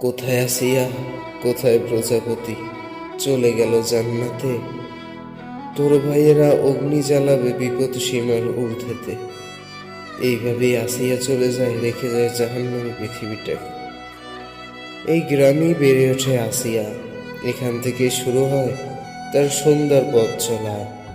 কোথায় আসিয়া, কোথায় প্রজাপতি? চলে গেল জান্নাতে। তোর ভাইয়েরা অগ্নি জ্বালাবে বিপদ সীমার ঊর্ধ্বেতে। এইভাবেই আসিয়া চলে যায়, রেখে যায় জাহান্নামী পৃথিবীটাকে এই গ্রামেই বেড়ে ওঠে আসিয়া। এখান থেকে শুরু হয় তার সুন্দর পথ চলা।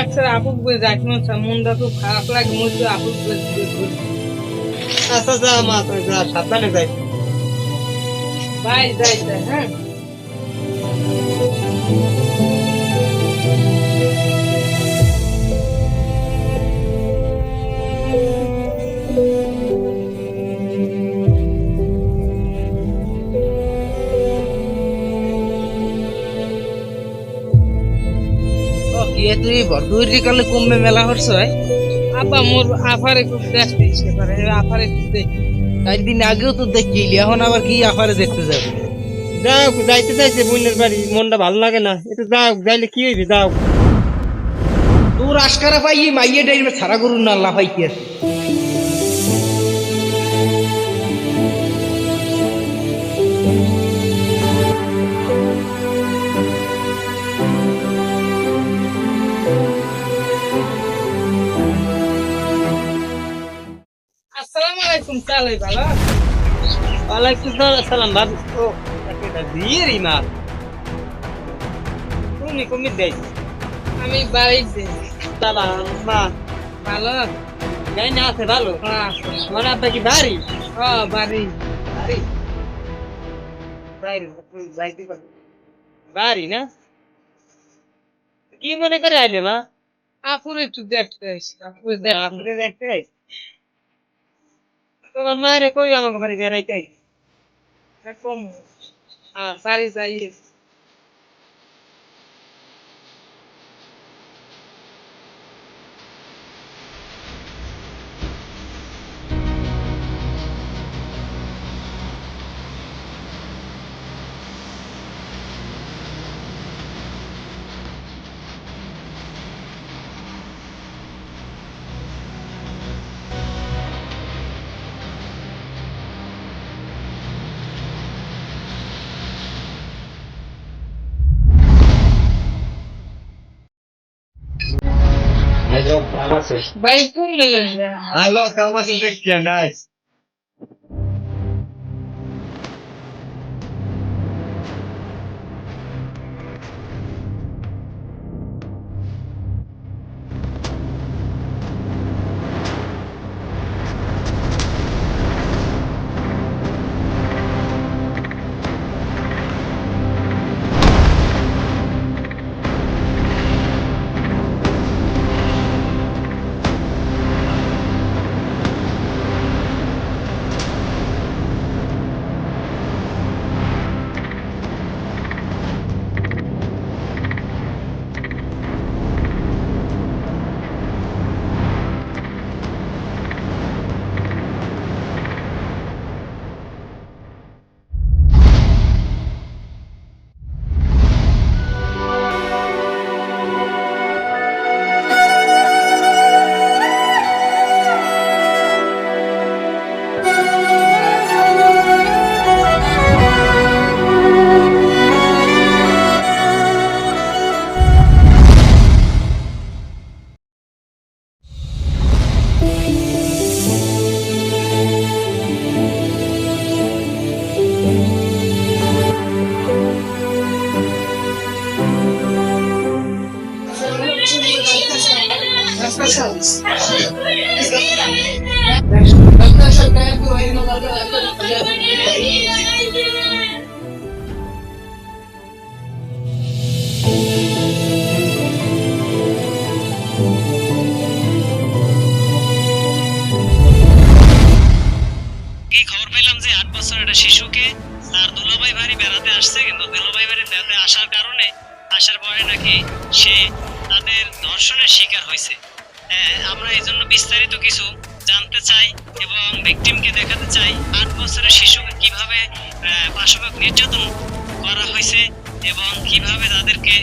একটা আপুক বলে যাইতে না মনটা খুব খারাপ লাগে হচ্ছে আপুক বলে আচ্ছা যা মা তুই যা সাবধানে যাই। বাই যাই হ্যাঁ। গিয়ে তুই বড়দুরি কালে কমবে মেলা হচ্ছে আপা মোর আফারে খুব দেখতে ইচ্ছে করে আফারে দেখি একদিন আগেও তো দেখিলি এখন আবার কি আফারে দেখতে যাবে? যাও যাইতে চাইছে বোনের বাড়ি মনটা ভালো লাগে না। একটু যাও যাইলে কি হইবে যাও। তোর আশকারা পাই মাইয়ে ডাইবে ছাড়া গরু না লাফাইতে আছে আলাইকুম চালাই ভালো? ওয়ালাইকুম আসসালাম বাবু ও একটা দিয়ে রি মা। তুমি কমি দেই আমি বাড়িতে দাদা মা। ভালো? যাই না আছে ভালো। হ্যাঁ মানে আপনার কি বাড়ি? হ্যাঁ বাড়ি। বাড়ি? না? কি মনে করে আইলে মা? আপুরে একটু দেখতে আসি আপুরে দেখতে আইছে। তোমার মায়ের কই আমাকে বাড়ি বেড়াইতে আইছে? কম হ্যাঁ বাড়ি যাই ভাই কোন লেগে Baik pula. Alok kau masih sekian, guys. Nice. বছর একটা শিশুকে তার দুলাভাই বাড়ি বেড়াতে আসছে, কিন্তু দুলাভাই বাড়ি বেড়াতে আসার কারণে আসার পরে নাকি সে তাদের ধর্ষণের শিকার হয়েছে। হ্যাঁ আমরা এই জন্য বিস্তারিত কিছু জানতে চাই এবং ভিকটিমকে দেখাতে চাই, আট বছরের শিশুকে কীভাবে পাশবিক নির্যাতন করা হয়েছে এবং কীভাবে তাদেরকে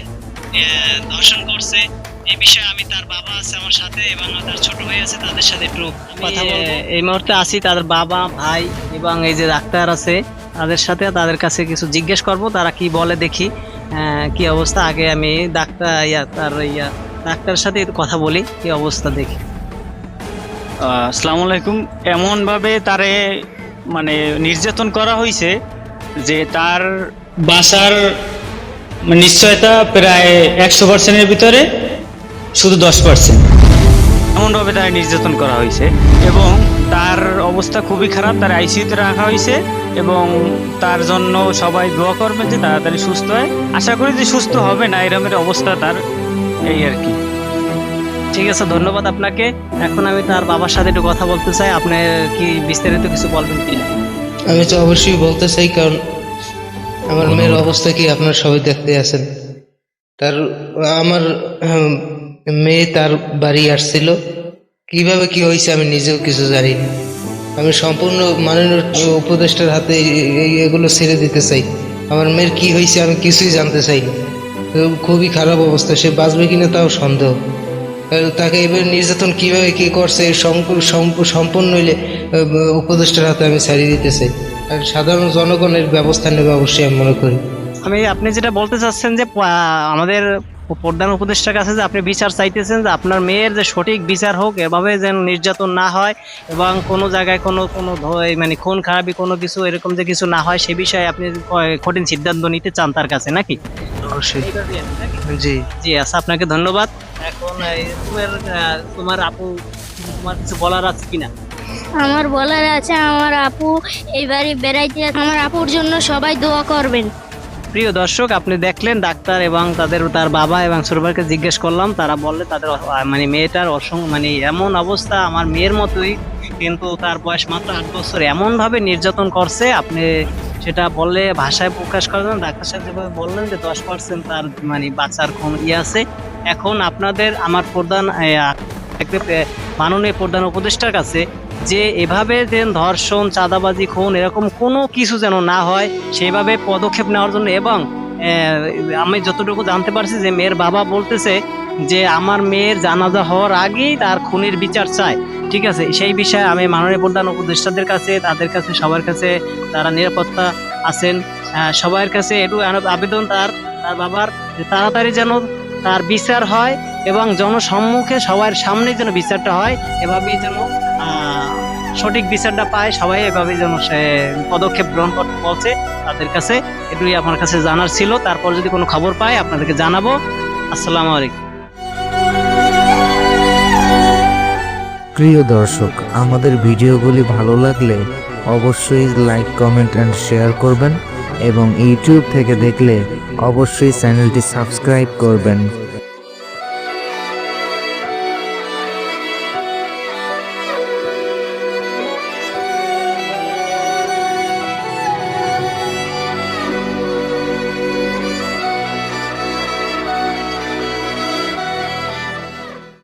ধর্ষণ করছে। এই বিষয়ে আমি তার বাবা আছে আমার সাথে এবং তার ছোট ভাই আছে তাদের সাথে একটু কথা বলব। এই মুহূর্তে আছি তাদের বাবা ভাই এবং এই যে ডাক্তার আছে তাদের সাথে তাদের কাছে কিছু জিজ্ঞেস করব তারা কি বলে দেখি কি অবস্থা আগে আমি ডাক্তার ইয়া তার ইয়া ডাক্তারের সাথে কথা বলি কি অবস্থা দেখি। আসসালামু আলাইকুম। এমনভাবে তারে মানে নির্যাতন করা হয়েছে যে তার বাসার নিশ্চয়তা প্রায় একশো পার্সেন্টের ভিতরে শুধু দশ পার্সেন্ট এমনভাবে তার নির্যাতন করা হয়েছে এবং তার অবস্থা খুবই খারাপ তার আইসিইউতে রাখা হয়েছে এবং তার জন্য সবাই দোয়া করবে যে তাড়াতাড়ি সুস্থ হয়। আশা করি যে সুস্থ হবে না এরমের অবস্থা তার এই আর কি। ঠিক আছে ধন্যবাদ আপনাকে। এখন আমি তার বাবার সাথে একটু কথা বলতে চাই। আপনি কি বিস্তারিত কিছু বলবেন কি আমি তো অবশ্যই বলতে চাই কারণ আমার মেয়ের অবস্থা কি আপনার সবাই দেখতে আছেন। তার আমার উম, মেয়ে তার বাড়ি আসছিল। কীভাবে কি হয়েছে আমি নিজেও কিছু জানি না। আমি সম্পূর্ণ মাননীয় উপদেষ্টার হাতে এগুলো ছেড়ে দিতে চাই। আমার মেয়ের কি হয়েছে আমি কিছুই জানতে চাই খুবই খারাপ অবস্থা, সে বাঁচবে কিনা তাও সন্দেহ। তাকে এবার নির্যাতন কীভাবে কি করছে সম্পূর্ণ হইলে উপদেষ্টার হাতে আমি ছাড়িয়ে দিতে চাই। আর সাধারণ জনগণের ব্যবস্থা নেবে অবশ্যই আমি মনে করি। আমি, আপনি যেটা বলতে চাচ্ছেন যে আমাদের প্রধান উপদেষ্টার কাছে যে আপনি বিচার চাইতেছেন যে আপনার মেয়ের যে সঠিক বিচার হোক এভাবে যেন নির্যাতন না হয় এবং কোনো জায়গায় কোনো কোনো মানে খুন খারাপি কোনো কিছু এরকম যে কিছু না হয় সে বিষয়ে আপনি কঠিন সিদ্ধান্ত নিতে চান তার কাছে নাকি? জি। জি আচ্ছা আপনাকে ধন্যবাদ। এখন তোমার তোমার আপু তোমার কিছু বলার আছে কিনা? আমার বলার আছে আমার আপু এবারে বেড়াইতে। আমার আপুর জন্য সবাই দোয়া করবেন। প্রিয় দর্শক, আপনি দেখলেন ডাক্তার এবং তাদের তার বাবা এবং সুরবারকে জিজ্ঞেস করলাম, তারা বললে তাদের মানে মেয়েটার অসং মানে এমন অবস্থা আমার মেয়ের মতোই, কিন্তু তার বয়স মাত্র আট বছর, এমনভাবে নির্যাতন করছে, আপনি সেটা বললে ভাষায় প্রকাশ করেন ডাক্তার সাহেব যেভাবে বললেন যে দশ পার্সেন্ট তার মানে বাচ্চার কোন ইয়ে আছে। এখন আপনাদের, আমার প্রধান মাননীয় প্রধান উপদেষ্টার কাছে যে এভাবে যেন ধর্ষণ, চাঁদাবাজি, খুন এরকম কোনো কিছু যেন না হয়, সেভাবে পদক্ষেপ নেওয়ার জন্য এবং আমি যতটুকু জানতে পারছি যে মেয়ের বাবা বলতেছে যে আমার মেয়ের জানাজা হওয়ার আগেই তার খুনের বিচার চায়। ঠিক আছে? সেই বিষয়ে আমি মাননীয় প্রধান উপদেষ্টাদের কাছে, তাদের কাছে, সবার কাছে তারা নিরাপত্তা আছেন। সবার কাছে আন- আবেদন তার তার বাবার তাড়াতাড়ি যেন তার বিচার হয় এবং জনসম্মুখে সবার সামনে যেন বিচারটা হয়, এভাবেই যেন সঠিক বিচারটা পায় সবাই এভাবে যেন সে পদক্ষেপ গ্রহণ করতে বলছে তাদের কাছে। এটুই আমার কাছে জানার ছিল। তারপর যদি কোনো খবর পাই আপনাদেরকে জানাব। আসসালামু আলাইকুম। প্রিয় দর্শক, আমাদের ভিডিওগুলি ভালো লাগলে অবশ্যই লাইক, কমেন্ট অ্যান্ড শেয়ার করবেন এবং ইউটিউব থেকে দেখলে অবশ্যই চ্যানেলটি সাবস্ক্রাইব করবেন।